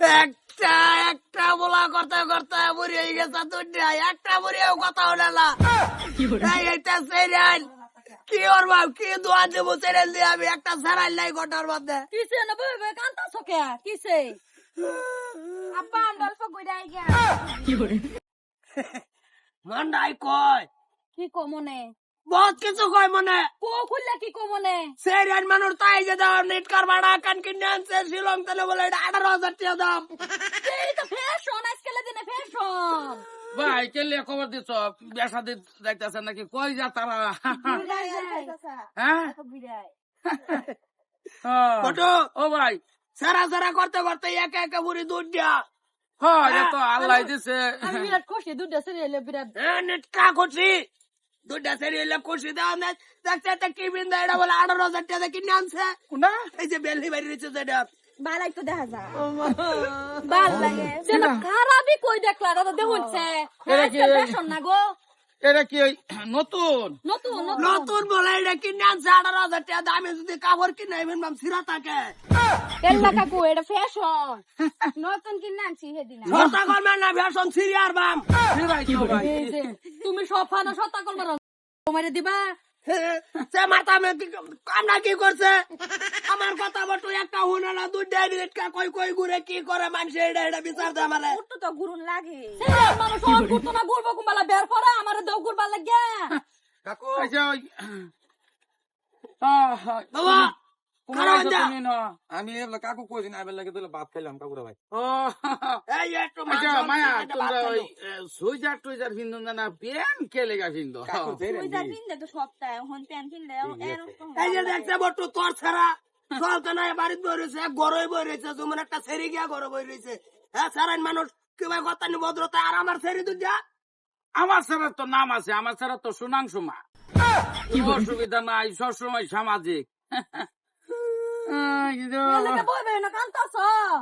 একটা একটা বলা করতে করতে বুড়ি হয়ে গেছে দুটা একটা বুড়িও কথা হলে না। এটা সিরিয়াল কি ওর বাপ কি দোয়া দেবো সিরিয়াল দিয়ে আমি? একটা সারাই লাই গোটার মধ্যে। কিসে না বই কান্তা সকে কিসে? আমরা অল্প কইরাই গিয়া মন্ডাই কয় কি কো মনে? বহুত কিছু কয় মনে। কো খুললে কি কো মনে? সিরিয়াল মানুষ তাই যে দাও নেট কার ভাড়া কান কিনে আনছে শিলং তেলে বলে এটা আঠারো হাজার টাকা দাম। এই তো ফ্যাশন আজকাল দিনে ফ্যাশন ভাই কেলে খবর দিছ? বেসা দিতে যাইতেছে নাকি? কই যা তারা? হ্যাঁ। ও, ভাই। সারা সারা করতে করতে একে একে বুড়ি দুধ দিয়া। হ্যাঁ এটা তো আল্লাহ দিছে। আমি বিরাট খুশি দুটা সিরিয়ালে বিরাট নেট কা খুশি? দাও না দেখতে একটা কি বিন্দা এটা বলে আঠারো হাজার টাকা কিনে আনছে। না এই যে বেলি বাড়ি রয়েছে যেটা। বালাই তো দেখা যা ভালো লাগে। সেটা খারাপই কই দেখলা দাদা দেখুনছে ফ্যাশন না গো। এটা কি নতুন? নতুন নতুন। নতুন বলে এটা কিনে আনছে আঠারো হাজার টাকা দামে যদি কাপড় কিনে আইবেন মাম সিরা থাকে। এল্লা কাকু এটা ফ্যাশন নতুন কিনে আনছি সেদিন। সস্তা করবেন না ভ্যাসন সিরিয়ার তো যে তুমি সব ফানা সত্তা করবার তোমারে দিবা? সে মাথা মে কামনা কি করছে? আমার কথা বটু একটা হুনা না দুইটা রেট কা কই কই ঘুরে কি করে মানুষ এটা এটা বিচার দে আমারে। তো তো গুরুন লাগে। মানুষ সব গুরতো না গুরবো কুম্বালা বের পড়া আমার দেও গুরবা লাগে আচ্ছা ওই আহ, বাবা! আমি কাকু কইছি না এবার লাগে তুলে ভাত খাইলাম কাকুরা ভাই ও এই একটু আচ্ছা মাংস মায়া তোমরা ওই সুইজার টুইজার ফিন্দু না পেন কে লেগা ফিন্দু কাকু ফের পয়সা তো সপ্তাহে হন এই যে তোর ছাড়া চলতে নাই বাড়িতে বই রয়েছে গরই বই রয়েছে যেমন একটা সেরি গিয়া গরো বই রয়েছে হ্যাঁ সারাইন মানুষ কিবা কথা নি ভদ্রতা আর আমার সেরি দুধ যা। আমার ছাড়া তো নাম আছে আমার ছাড়া তো সুনাংশু মা অসুবিধা নাই সবসময় সামাজিক।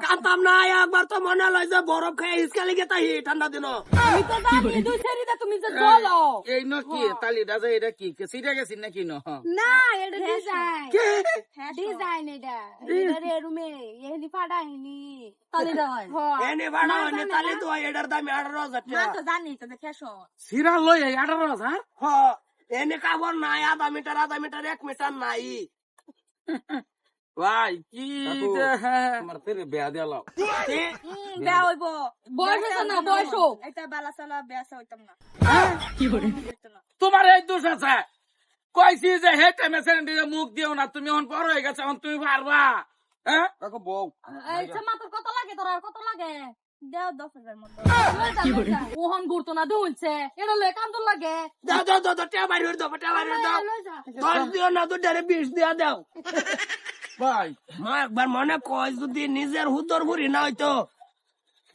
কান্তাম না একবার তো মনে লয় যে বরফ খেয়ে ইসকালি গেতা হি ঠান্ডা দিন তুমি যে চলো এই ন কি তালিটা যে এটা কি? সিটা গেছি নাকি ন? না এটা ডিজাইন ডিজাইন এটা। এটা রুমে এহনি ফাড়া হেনি। তালিটা হয়। এনে তাহলে তো এটার দাম আঠারো হাজার টাকা। জানি তো ফ্যাশন সিরা লই এই আঠারো এনে কাপড় নাই আধা মিটার আধা মিটার এক মিটার নাই। ভাই কি কাকু, যে তোমার ফের বেয়া দিলাম কি? বেয়া হইব। বয়স আছে না বয়স এটা বালা সালা বেয়া হইতাম না। তোমার এই দোষ আছে। কইছি যে হে টাইমে সেন্ডিতে মুখ দিও না তুমি এখন বড় হয়ে গেছে এখন তুমি পারবা। হ্যাঁ? কাকু বউ। এই মাত্র কত লাগে তোর আর কত লাগে? দেও দশ হাজার মতো। ওহন ঘুরতো না দুলছে। এটা লয়ে কান্দর লাগে। দাও দাও দাও দাও, টেয়া দাও টেয়া দাও। দশ দিও না বিশ দিয়া দাও। ভাই মা একবার মনে কয় যদি নিজের হুদর ভুরি না হইতো।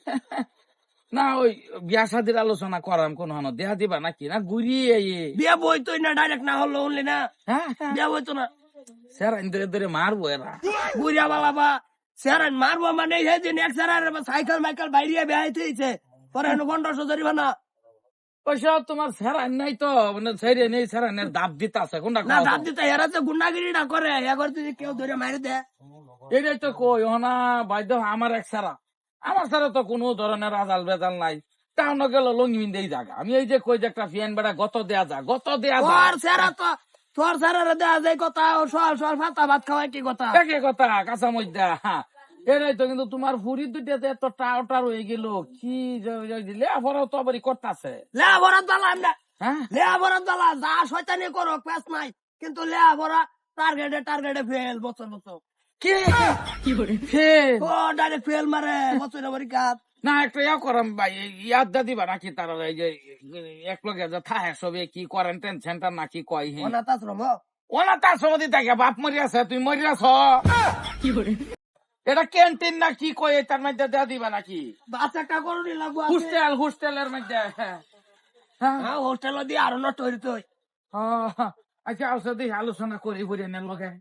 না ওই বিয়া শাদির আলোচনা করাম কোন হন দেহা দিবা নাকি? না ঘুরিয়ে বিয়ে বইতোই না ডাইরেক্ট না হলো উনলি না? হ্যাঁ বিয়ে বইতো না। স্যার ধরে ধরে মারবো এরা। বুড়িয়া বালা বা সেরান মারবো মানে হে সেরার সাইকেল মাইকেল বাইরিয়া বেহাই থইছে পরে হেন পনেরোশো ধরিবা না ওইসব তোমার স্যারান নাই তো মানে ছেড়ে নেই স্যারানের দাব দিতে আছে কোনটা না দাম দিতে হেরা তো গুন্ডাগিরিটা করে এগর যদি কেউ ধরে মারি দে এটাই তো কই বাধ্য আমার এক সারা। আমার সারা তো কোনো ধরনের আজাল বেজাল নাই। টাউন গেল লঙ্গিমিন দেই জায়গা। আমি এই যে কই যে একটা ফিয়ান বেড়া গত দেয়া যা গত দেয়া যা। তোর সেরা তো তোর সেরার দেয়া যায় কথা ও সল সল ভাতা ভাত খাওয়াই কি কথা? একে কথা কাঁচা মধ্যা এটাই তো কিন্তু তোমার ফুরি দুইটাতে এত টাওটার হয়ে গেল কি আবার তো আবার করতেছে। লে ভরা দলা আমরা হ্যাঁ? লে ভরা দলা যা শয়তানি করো পেস নাই। কিন্তু লে ভরা টার্গেটে টার্গেটে ফেল বছর বছর। কে? ফের ও ডাইরেক্ট ফেল মারে বছর পরীক্ষা না একটা ইয়া করাম ভাই ইয়াদ দা দিবা নাকি তারা এই যে এক লগে যে থাহে সবে কি কোয়ারেন্টাইন সেন্টার নাকি কয় হে? অনাথ আশ্রম তার সমাধি থাকে বাপ মরিয়াছে তুই মরিয়াছ? এটা ক্যান্টিন না কি কয় তার মধ্যে দেয়া দিবা নাকি? বাচ্চা একটা করুনি লাগবো হোস্টেল হোস্টেলের মধ্যে হ্যাঁ। হ্যাঁ। হোস্টেল দিয়ে আরও নষ্ট হইতে আচ্ছা আসলে আলোচনা করি বুড়ি লগে